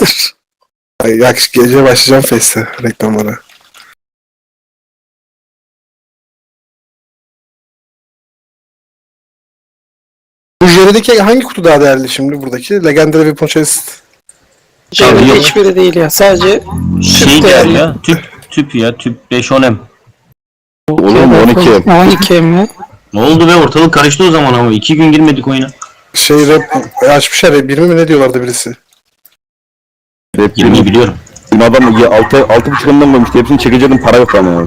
Dur. Ay, yak, gece başlayacağım Face'te reklamlara. Bu jerideki hangi kutu daha değerli şimdi buradaki? Legendary Weapon Chest. Cevdet yok. hiçbiri değil ya. Sadece Şey değerli. ya. Tüp tüp ya. Tüp 5-10 M. Oğlum 12. 12 mi? Ne oldu be ortalık karıştı o zaman ama. iki gün girmedik oyuna. Şey rap açmışlar ya 20 mi ne diyorlardı birisi. Hep 20'yi 20 biliyorum. Dün adam 6 6 buçuk ondan koymuştu. Hepsini çekecektim para yok ama.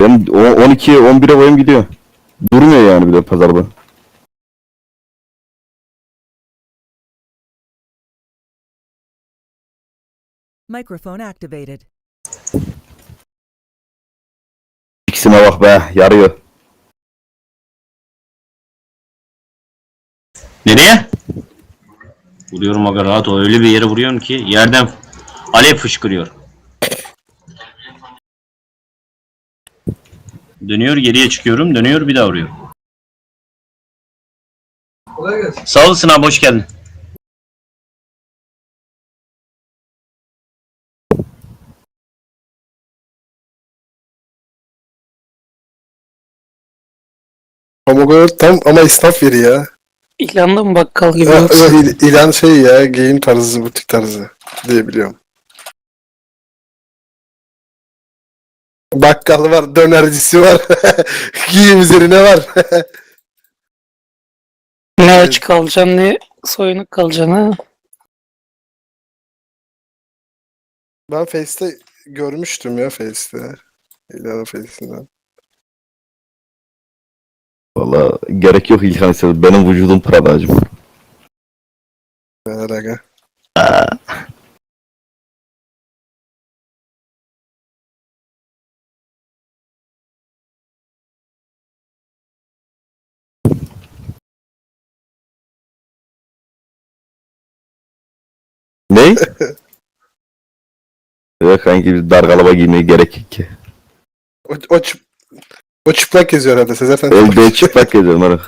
Ben o 12 11'e boyum gidiyor. Durmuyor yani bir de pazarda. Microphone activated. İkisine bak be yarıyor. Nereye? Vuruyorum aga rahat ol. Öyle bir yere vuruyorum ki yerden alev fışkırıyor. Dönüyor geriye çıkıyorum. Dönüyor bir daha vuruyor. Sağ olasın abi hoş geldin. Ama tam ama esnaf yeri ya. İlanda mı bakkal gibi Ya, yoksa? il- ilan şey ya giyim tarzı butik tarzı diye biliyorum. Bakkal var, dönercisi var, giyim üzerine var. Ne aç kalacaksın ne soyunuk kalacaksın ha. ben Face'te görmüştüm ya Face'te. İlanın Face'inden. Valla gerek yok İlhan ise benim vücudum Prada'cım. Neler aga. Ne? Evet kanki biz dar galaba giymeye gerek yok ki. O, o, o çıplak geziyor herhalde Sezer sen. Elde çıplak geziyorum öyle.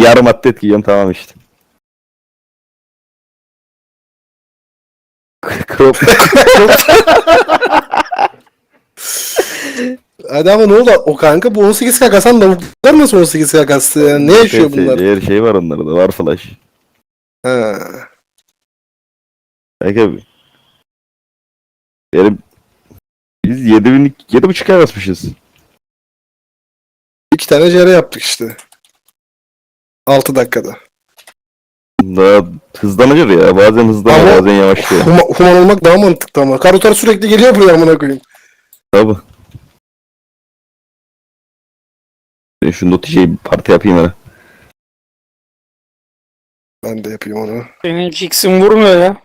Yarım atlet giyiyorum tamam işte. Crop. Hadi ama ne oldu o kanka? Bu 18 k kasan lavuklar nasıl 18 k kastı ya? Ne yaşıyor Her şey- bunlar? Her şey var onlarda var flash. Ha. Kanka benim biz 7000 7.5 ay basmışız. İki tane CR yaptık işte. 6 dakikada. Daha hızlanıyor ya. Bazen hızlanıyor, Ama- bazen yavaşlıyor. Huma, human olmak daha mantıklı ama. Karotar sürekli geliyor buraya amına koyayım. Tabi. Ben şu noticeyi parti yapayım hele. Ben de yapayım onu. Benim Jix'im vurmuyor ya.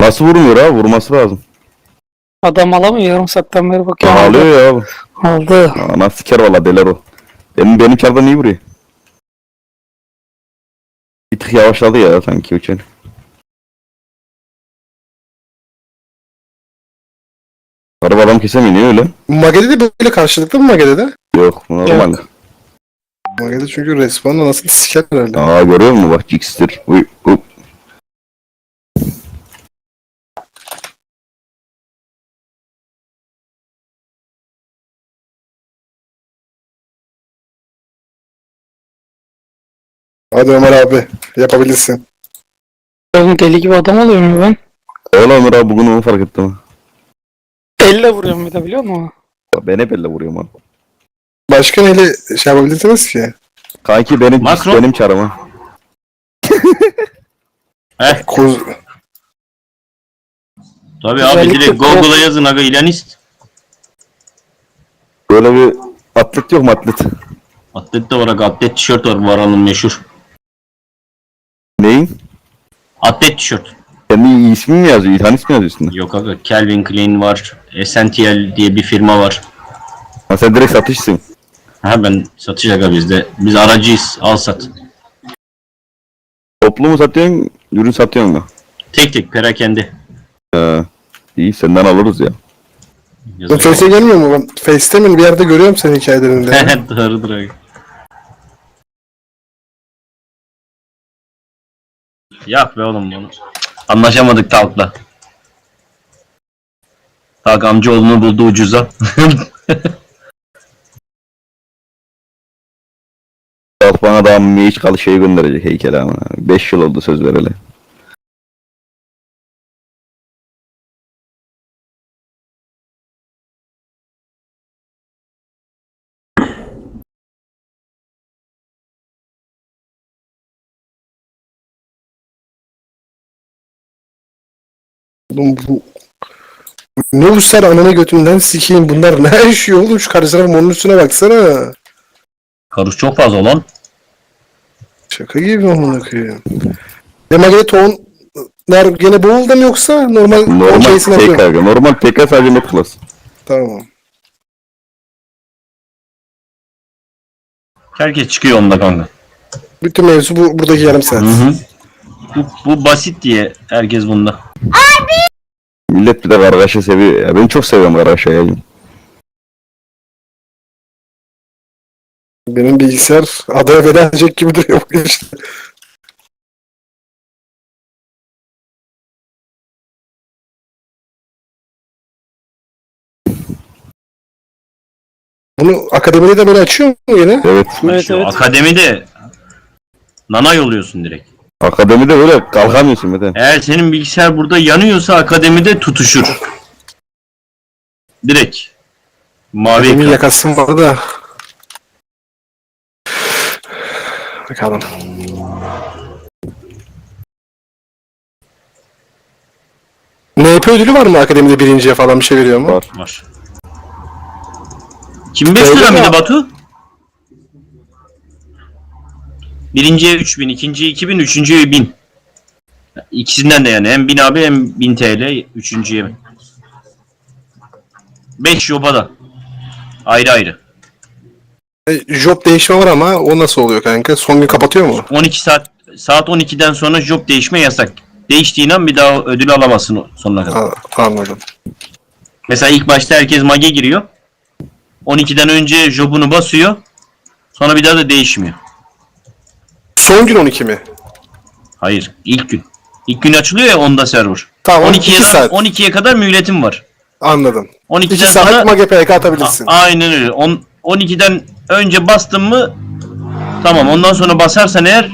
Nasıl vurmuyor abi? Vurması lazım. Adam alamıyor yarım saatten beri bakıyorum. Ağlıyor ya abi. Aldı. Ana siker valla deler o. Benim benim kardan iyi vuruyor. Bir tık yavaşladı ya sanki uçan. Araba adam kesemiyor öyle. Mage'de de böyle karşılıklı mı Mage'de? Yok normal. Yok. Mage'de çünkü respawn'la nasıl siker herhalde. Aa görüyor musun bak Jix'tir. Uy, uy. Hadi Ömer abi yapabilirsin. Oğlum deli gibi adam oluyor mu ben? Öyle Ömer abi bugün onu fark ettim. Elle vuruyorum bir de biliyor musun? Ya Ben hep elle vuruyorum abi. Başka neyle şey yapabilirsiniz ki? Kanki benim Makro. benim çarım ha. Heh Koz... tabi abi Özellikle direkt pro- Google'a yazın aga ilanist. Böyle bir atlet yok mu atlet? Atlet de var aga atlet tişört var Varal'ın meşhur. Neyin? Atlet tişört. Kendi ismin mi yazıyor? İlhan ismi yazıyor üstünde. Yok aga Calvin Klein var. Essential diye bir firma var. Ha sen direkt satışsın. Ha ben satış aga bizde. Biz aracıyız al sat. Toplu mu satıyorsun? Ürün satıyorsun mu? Tek tek perakende. Ee, iyi senden alırız ya. Yazık. Face'e gelmiyor mu? Ben Face'te mi bir yerde görüyorum senin hikayelerinde. Doğrudur aga. Yak be oğlum bunu. Anlaşamadık Talk'la. Talk amcaoğlunu buldu ucuza. Bak bana daha hiç kalı şey gönderecek heykel ama. 5 yıl oldu söz vereli. Oğlum bu... Ne uçlar anana götünden sikeyim bunlar ne yaşıyor oğlum şu karşı tarafın onun üstüne baksana. Karus çok fazla lan. Şaka gibi amına koyayım. Demagede tohumlar gene boğulda mı yoksa normal, Normal şeysini tek atıyor? karga. Normal tek sadece net plus. Tamam. Herkes çıkıyor onda kanka. Bütün mevzu bu buradaki yarım saat. Hı hı. Bu, bu basit diye herkes bunda. Millet bir de kargaşa seviyor ya. Ben çok seviyorum kargaşayı. Benim bilgisayar adaya veda edecek gibi duruyor bugün işte. Bunu akademide de böyle açıyor mu yine? Evet. Evet evet. akademide nana yolluyorsun direkt. Akademide böyle kalkamıyorsun Mete. Eğer senin bilgisayar burada yanıyorsa akademide tutuşur. Direkt. Mavi Benim ekran. yakasım var da. Bakalım. NP ödülü var mı akademide birinciye falan bir şey veriyor mu? Var. Var. 25 lira Öyle mıydı? Batu? Birinciye 3000, ikinciye 2000, üçüncüye 1000. İkisinden de yani hem 1000 abi hem 1000 TL üçüncüye. 5 yobada. Ayrı ayrı. E, Job değişme var ama o nasıl oluyor kanka? Son gün kapatıyor mu? 12 saat saat 12'den sonra job değişme yasak. Değiştiğin an bir daha ödül alamazsın sonuna kadar. Ha, anladım. Mesela ilk başta herkes mage giriyor. 12'den önce jobunu basıyor. Sonra bir daha da değişmiyor. Son gün 12 mi? Hayır, ilk gün. İlk gün açılıyor ya onda server. Tamam 12'ye 2 kadar, saat. 12'ye kadar mühletim var. Anladım. 12'den 2 saat sonra PK atabilirsin. A- aynen öyle. On, 12'den önce bastın mı tamam. Ondan sonra basarsan eğer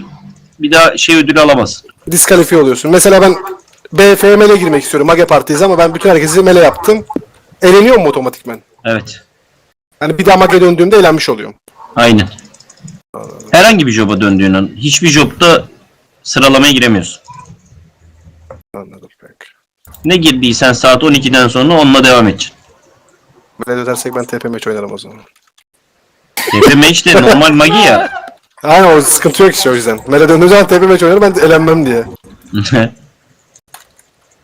bir daha şey ödülü alamazsın. Diskalifiye oluyorsun. Mesela ben BFM'le girmek istiyorum Mage Parti'yiz ama ben bütün herkesi mele yaptım. Eleniyor mu otomatikmen? Evet. Yani bir daha Mage döndüğümde elenmiş oluyorum. Aynen. Herhangi bir job'a döndüğün an hiçbir job'da sıralamaya giremiyorsun. Anladım peki. Ne girdiysen saat 12'den sonra onunla devam edeceksin. Böyle dönersek ben TP maç oynarım o zaman. TP işte normal magi ya. Aynen o sıkıntı yok işte o yüzden. Mele döndüğüm zaman TP maç oynarım ben de elenmem diye.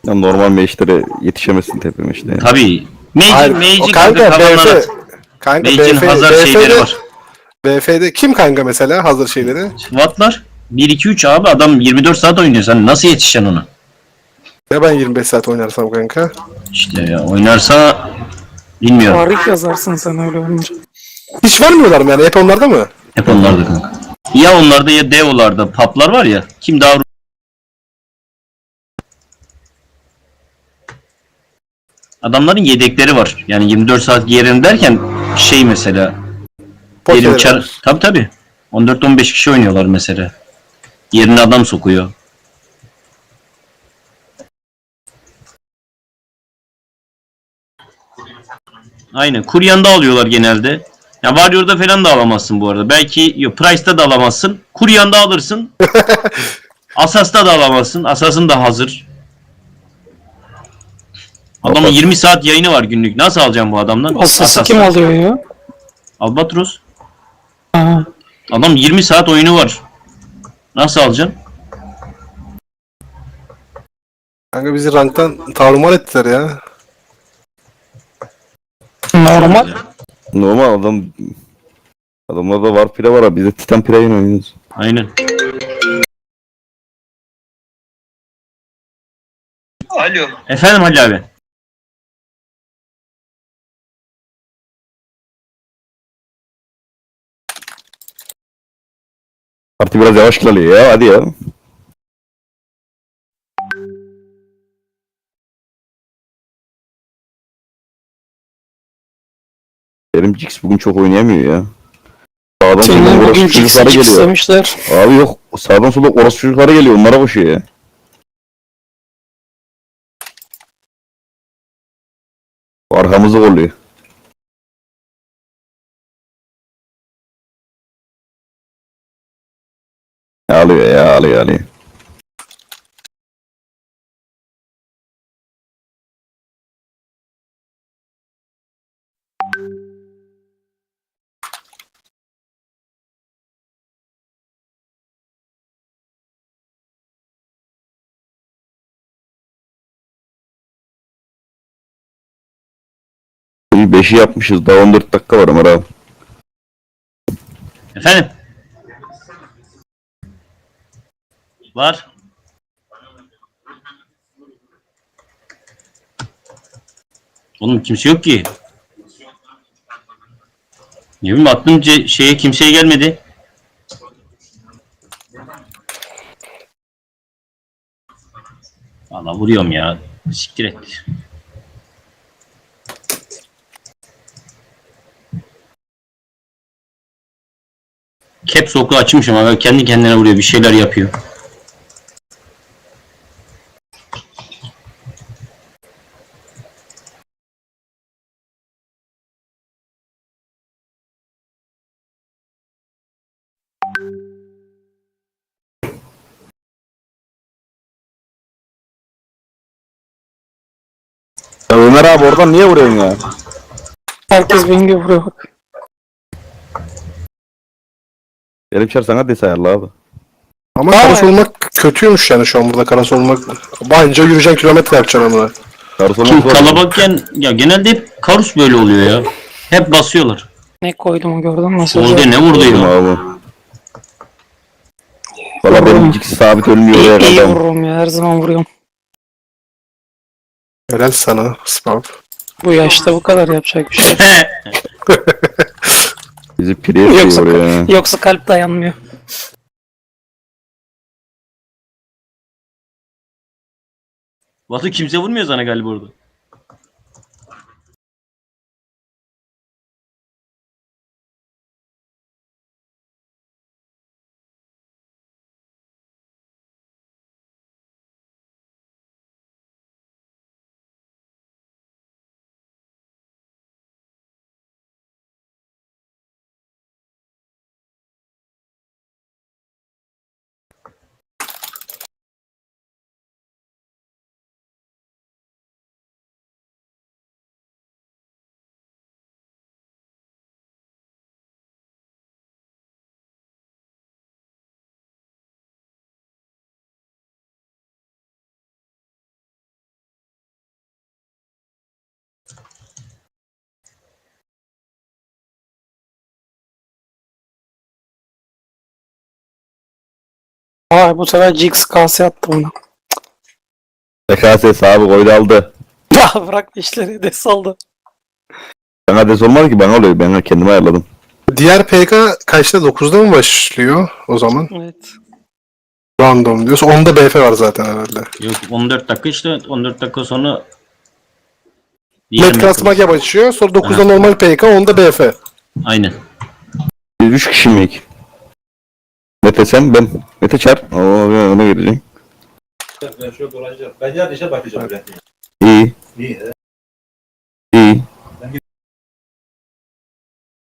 Ya normal meşlere yetişemezsin tepeme işte. Tabii. Mage, Hayır, Mage'i o kanka kanka. BF. Kanka Mage'in BF, hazır şeyleri BF'de, var. BF'de kim kanka mesela hazır şeyleri? Wattlar 1 2 3 abi adam 24 saat oynuyor. Sen nasıl yetişeceksin ona? Ya ben 25 saat oynarsam kanka. İşte ya oynarsa bilmiyorum. Tarih yazarsın sen öyle olunca. Hiç vermiyorlar mı yani? Hep onlarda mı? Hep onlarda kanka. Ya onlarda ya Deo'larda paplar var ya. Kim daha Adamların yedekleri var. Yani 24 saat giyerim derken şey mesela Pokeleri Benim çar... var. Tabii tabii. 14-15 kişi oynuyorlar mesela. Yerine adam sokuyor. Aynen. Kuryan'da alıyorlar genelde. Ya Warrior'da falan da alamazsın bu arada. Belki yok, Price'da da alamazsın. Kuryan'da alırsın. Asas'ta da alamazsın. Asas'ın da hazır. Adamın 20 saat yayını var günlük. Nasıl alacağım bu adamdan? Asası Asas'tan. kim alıyor ya? Albatros. Adam 20 saat oyunu var. Nasıl alacaksın? Kanka bizi ranktan tarumar ettiler ya. Normal. Normal adam Adamlarda var pire var abi. Biz de Titan Pire'yi oynuyoruz. Aynen. Alo. Efendim Halil abi. Parti biraz yavaş ilerliyor ya hadi ya. Benim Jix bugün çok oynayamıyor ya. Sağdan soldan bugün orası çocuklara geliyor. istemişler. Abi yok sağdan soldan orası çocuklara geliyor onlara koşuyor ya. Arkamızı kolluyor. Alıyor alıyor alıyor. İyi 5'i yapmışız daha 14 dakika var abi. Efendim? Var. Oğlum kimse yok ki. Ne bileyim aklım şeye kimseye gelmedi. Valla vuruyorum ya. Siktir et. Caps oku açmışım ama kendi kendine vuruyor bir şeyler yapıyor. Abi oradan niye vuruyorsun ya? Herkes beni vuruyor bak. Benim çar sana des ayarla abi. Ama Aa. karas olmak kötüymüş yani şu an burada karas olmak. Bence yürüyeceksin kilometre yapacaksın onu. Karısı olmak zor. kalabalıkken ya genelde hep karus böyle oluyor ya. Hep basıyorlar. Ne koydum gördün mü mesajı? Oldu ne vurdu Vurdum ya? abi. Valla benim Jix sabit ölmüyor ya İyi, iyi kadar. vururum ya her zaman vuruyorum. Helal sana Spav. Bu yaşta bu kadar yapacak bir şey. Bizi pire Yoksa, yapıyor ya. yoksa kalp dayanmıyor. Batu kimse vurmuyor sana galiba orada. Vay bu sefer Jix kase attı bunu. TKS abi koydu aldı. Ya bırak işleri de saldı. Bana des olmadı ki bana oluyor. Ben kendime ayarladım. Diğer PK kaçta? 9'da mı başlıyor o zaman? Evet. Random diyorsa. Onda BF var zaten herhalde. Yok 14 dakika işte 14 dakika sonra Net Class başlıyor. Sonra 9'da Ha. normal PK. Onda BF. Aynen. Biz 3 kişi miyiz? Mete sen ben. Mete çar. Oo ona gireceğim. Ben şu dolaşacağım. Ben yarın işe bakacağım. Ben. İyi. İyi. he. iyi.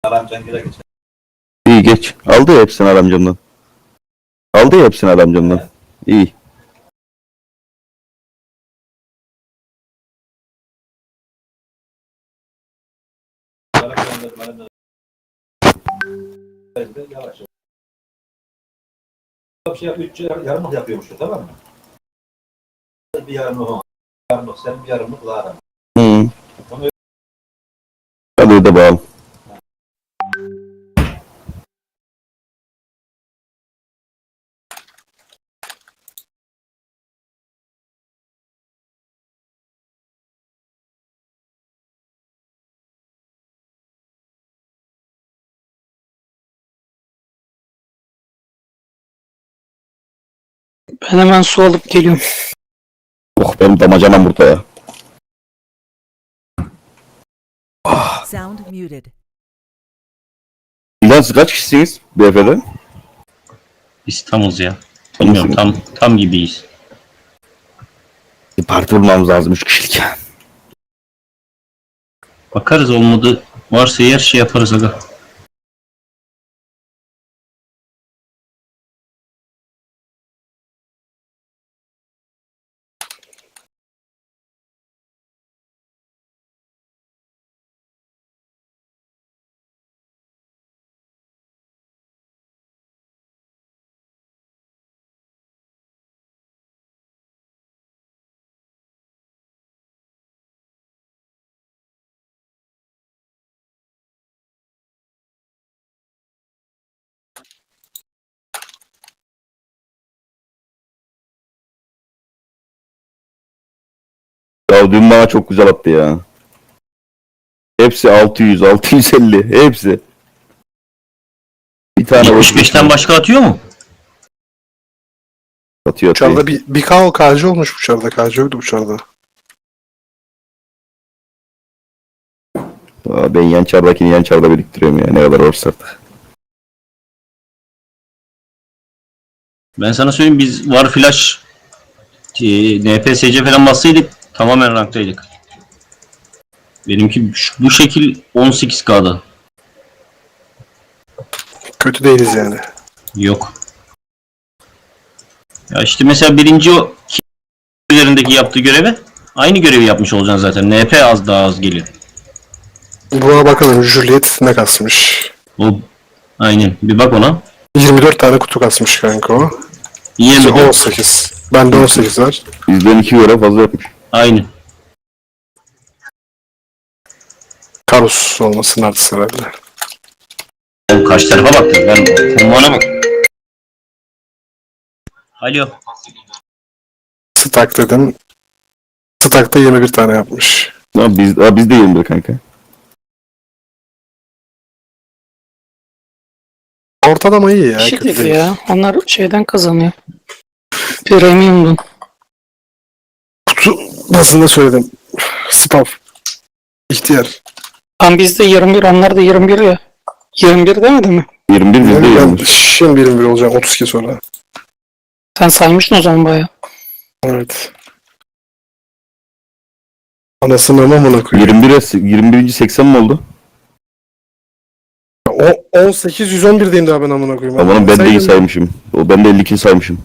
Aram Cengiz'e geçelim. İyi geç. Aldı ya hepsini adamcımdan. Aldı ya hepsini adamcımdan. İyi. Bir şey yap, üç yarımlık yapıyormuş o, tamam mı? Bir yarımlık o. Yarımlık sen bir yarımlık Lara. Hı. Hadi öde bağlı. Ben hemen su alıp geliyorum. Oh benim damacanam burada ya. Sound muted. Lan siz kaç kişisiniz BF'de? Biz tamız ya. Bilmiyorum tam tam gibiyiz. Bir parti bulmamız lazım 3 kişilik. Bakarız olmadı. Varsa yer şey yaparız aga. Ya dün bana çok güzel attı ya. Hepsi 600, 650 hepsi. Bir tane 75'ten başka atıyor mu? atıyor atıyor. Uçarda bir, bir K KC olmuş uçarda. KC yoktu uçarda. Aa, ben yan çardakini yan çarda biriktiriyorum ya ne kadar olursa artık. Ben sana söyleyeyim biz var flash e, NPSC falan bassaydık tamamen ranktaydık. Benimki şu- bu şekil 18K'da. Kötü değiliz yani. Yok. Ya işte mesela birinci o ki- üzerindeki yaptığı göreve aynı görevi yapmış olacaksın zaten. NP az daha az geliyor. Buna bakalım Juliet ne kasmış. O aynen. Bir bak ona. 24 tane kutu kasmış kanka o. Yiyemedi. 18. Bende 18 var. Bizden iki göre fazla yapmış. Aynı. Karus olmasın artık herhalde. Ben kaç tarafa baktım. Ben konumana bak. Alo. Stack dedim. Stack'ta 21 tane yapmış. Ama biz, aa, biz de 21 kanka. Ortalama iyi ya. Kötü gibi değil. ya. Onlar şeyden kazanıyor. Premium'dan. Kutu bazında söyledim. Spam. İhtiyar. Tam bizde 21, onlar da 21 ya. 21 demedi mi? 21 bizde Yani ben 21. şimdi 21 olacağım 32 sonra. Sen saymıştın o zaman baya. Evet. Anasını amamına koyayım. 21'e 21. 80 mi oldu? O 18 111'deyim daha ben amına koyayım. Amanın ben de iyi saymışım. O ben de 52 saymışım.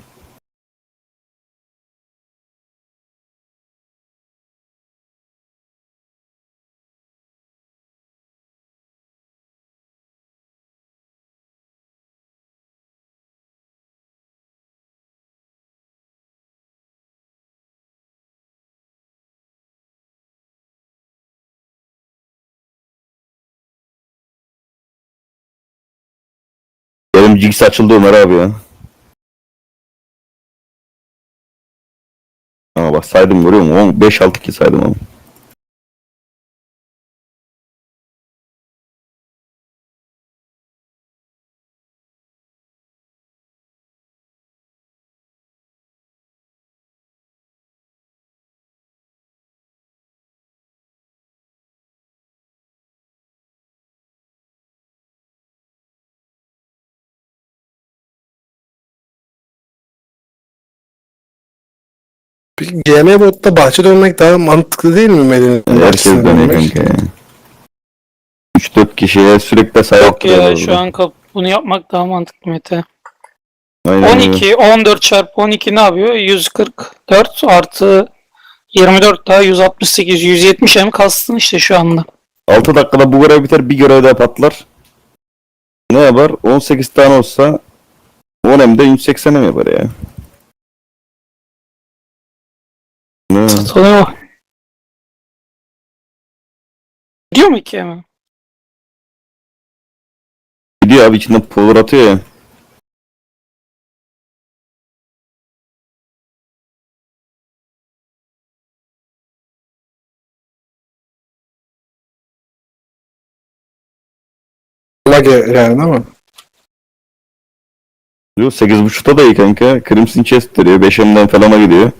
Jigs açıldı Ömer abi ya. Ama bak saydım görüyor musun? 5-6 kez saydım ama. Peki GM botta bahçe dönmek daha mantıklı değil mi Medine'nin Herkes bahçesine dönüyor dönmek? kanka ya. 3-4 kişiye sürekli sayı Yok ya şu an kap- bunu yapmak daha mantıklı Mete. Aynen öyle. 12, 14 çarpı 12 ne yapıyor? 144 artı 24 daha 168, 170 hem kastın işte şu anda. 6 dakikada bu görev biter bir görev daha patlar. Ne yapar? 18 tane olsa 10 hem de 180 hem yapar ya. Ne? Gidiyor mu ki hemen? Gidiyor abi içinden power atıyor ya. Lag yani ama. Diyor 8.5'ta da iyi kanka. Crimson Chest veriyor. 5M'den falana gidiyor.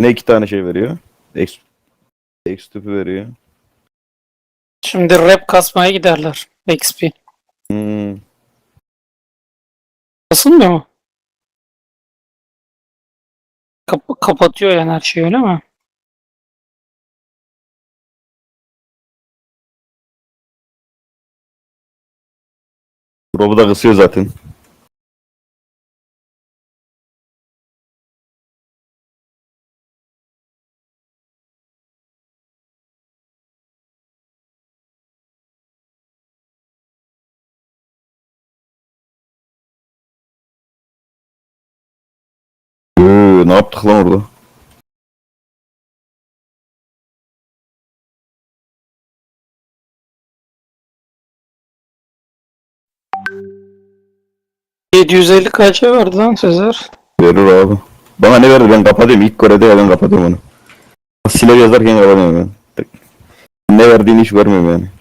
Yine iki tane şey veriyor. X, X tüpü veriyor. Şimdi rap kasmaya giderler. XP. Hmm. Basılmıyor mu? Kap- kapatıyor yani her şeyi öyle mi? Drop'u da kısıyor zaten. Ee, ne yaptık lan orada? %750 KC verdi lan Sezer. Verir abi. Bana ne verdi ben kapatıyorum. İlk Kore'de ya ben kapatıyorum onu. Silah yazarken kapatıyorum ben. Ne verdiğini hiç görmüyorum yani.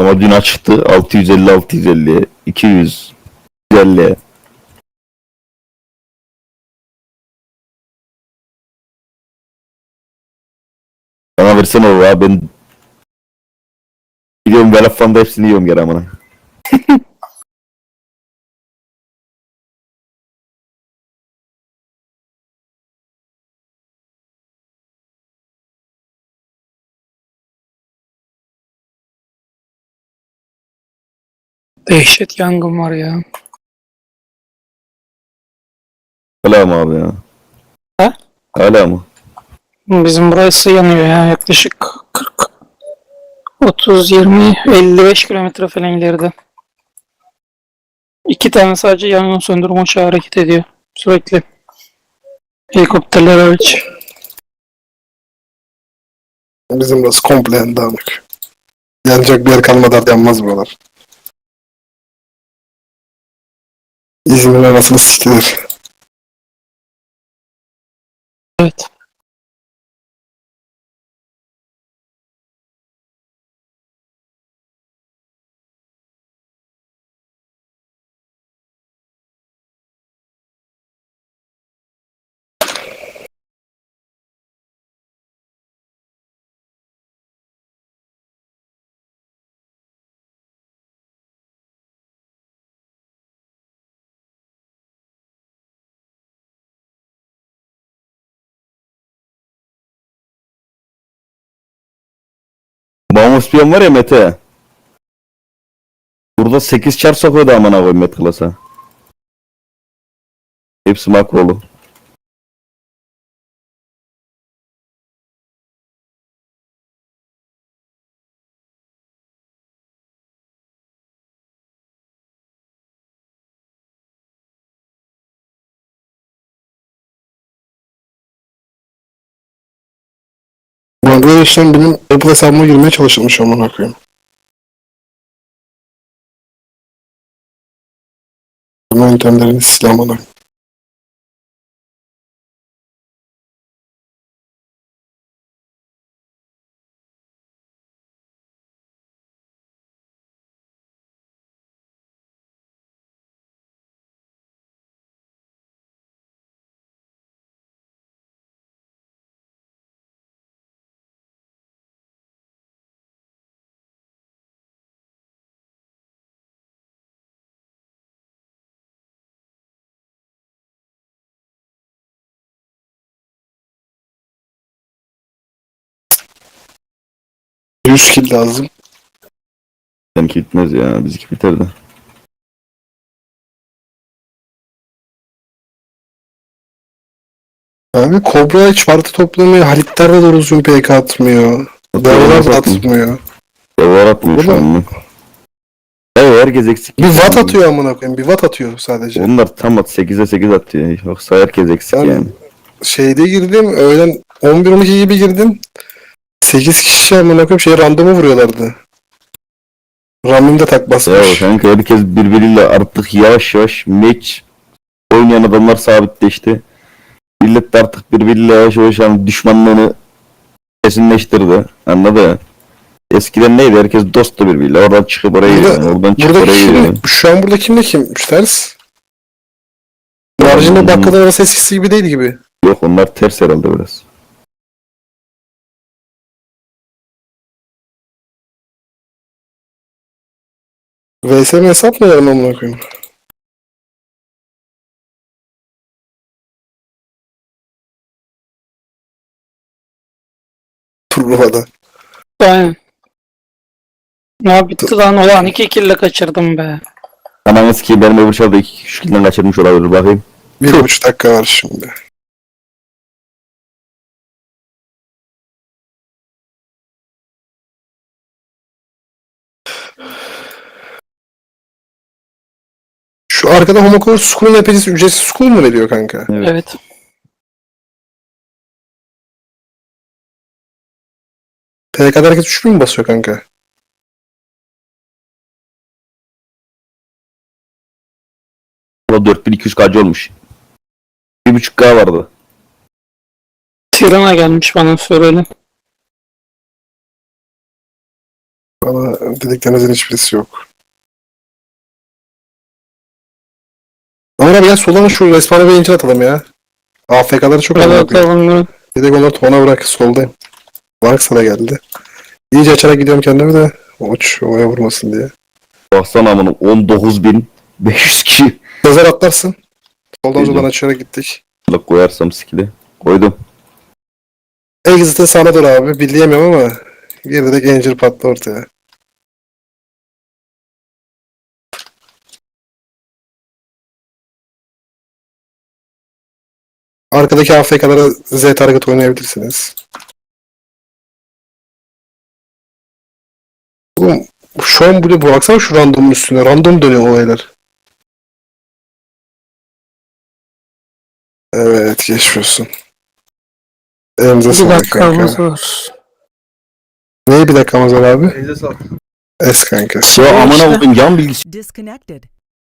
Ama dün açıktı 650 650 200 150 Bana versene ya ben Gidiyorum Velaffan'da hepsini yiyorum geri amına. Dehşet yangın var ya. Hala mı abi ya? Ha? Hala mı? Bizim burası yanıyor ya yaklaşık 40 30 20 55 kilometre falan ileride. İki tane sadece yangın söndürme uçağı hareket ediyor sürekli. Helikopterler hariç. Bizim burası komple dağınık. Yanacak bir yer kalmadan yanmaz buralar. İzmir'in anasını siktiler. Evet. Bağımız piyon var ya Mete. Burada 8 çar sokuyordu amına koyayım Met klasa. Hepsi makrolu. işlem benim Apple hesabıma girmeye çalışılmış amına koyayım. Yöntemlerini silemana. 3 kill lazım. Benimki bitmez ya. Bizimki biter de. Abi Kobra hiç parti toplamıyor. Halitler de doğrusu PK atmıyor. Davalar atmıyor. Davalar atmıyor şu an. Evet herkes eksik. Bir watt atıyor amına koyayım. Bir watt atıyor sadece. Onlar tam at 8'e 8 atıyor. Yoksa herkes eksik yani. yani. Şeyde girdim öğlen 11-12 gibi girdim. 8 kişi amına koyayım şey randomu vuruyorlardı. Ramim de tak Ya basmış. kanka herkes birbiriyle artık yavaş yavaş match oynayan adamlar sabitleşti. Millet de artık birbiriyle yavaş yavaş yani düşmanlığını kesinleştirdi. Anladın mı? Eskiden neydi? Herkes dosttu birbiriyle. Oradan çıkıp oraya Burada- gidiyor. Oradan çıkıp Burada oraya gidiyor. kim, şu an burada kimle kim? Ters. Marjinal Hmm. bakkal arası eskisi gibi değil gibi. Yok onlar ters herhalde biraz. VSM hesap mı yarım amına koyayım? Turnuvada. Aynen. Ya bitti lan ulan 2 kille kaçırdım be. Ananız ki benim öbür çarda iki kişiden kaçırmış olabilir bakayım. Bir buçuk dakika var şimdi. Şu arkada Homocore School'un epeycisi ücretsiz school mu veriyor kanka? Evet. Evet. PK'da herkes 3000 mi basıyor kanka? O 4200 kacı olmuş. 1.5K vardı. Tirana gelmiş bana söyledi. Bana dediklerinizin hiçbirisi yok. Ömer abi gel soldan şu respawn'a bir incir atalım ya. AFK'ları çok önemli. bakalım. Dedik onları tona bırak soldayım. Varksa da geldi. İyice açarak gidiyorum kendimi de uç ovaya vurmasın diye. Baksana amına 19.500 kişi. Sezer atlarsın. Soldan soldan açarak gittik. Bak koyarsam skill'i. Koydum. Exit'e sana dur abi. Billeyemiyorum ama girdi de Ganger patlı ortaya. Arkadaki AFK'lara Z target oynayabilirsiniz. Oğlum şu an bile baksana şu randomun üstüne. Random dönüyor olaylar. Evet geçmiyorsun. Elinize Bir sağlık kanka. dakikamız var. Neyi bir dakikamız var abi? Elinize sağlık. Es kanka. Ya amına koyayım yan bilgisi Disconnected.